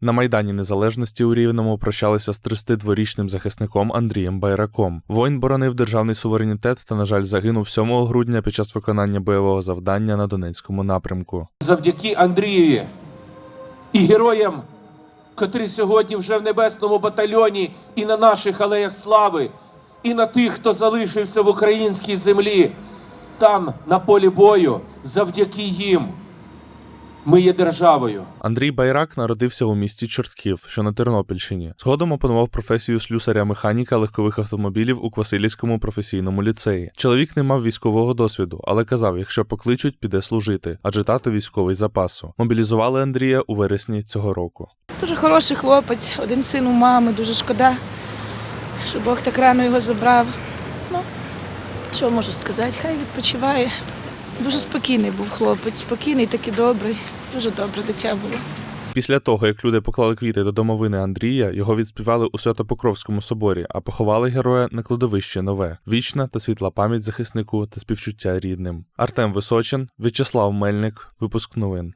На Майдані Незалежності у Рівному прощалися з 32-річним захисником Андрієм Байраком. Воїн боронив державний суверенітет та, на жаль, загинув 7 грудня під час виконання бойового завдання на Донецькому напрямку. завдяки Андрієві і героям, котрі сьогодні вже в небесному батальйоні і на наших алеях слави, і на тих, хто залишився в українській землі, там, на полі бою, завдяки їм. Ми є державою. Андрій Байрак народився у місті Чортків, що на Тернопільщині. Згодом опанував професію слюсаря-механіка легкових автомобілів у Квасилівському професійному ліцеї. Чоловік не мав військового досвіду, але казав, якщо покличуть, піде служити, адже тато військовий запасу. Мобілізували Андрія у вересні цього року. Дуже хороший хлопець, один син у мами, дуже шкода, що Бог так рано його забрав. Ну, що можу сказати, хай відпочиває. Дуже спокійний був хлопець, спокійний, такий добрий, дуже добре дитя було. Після того, як люди поклали квіти до домовини Андрія, його відспівали у Святопокровському соборі, а поховали героя на кладовище нове. Вічна та світла пам'ять захиснику та співчуття рідним. Артем Височин, В'ячеслав Мельник, випуск новин.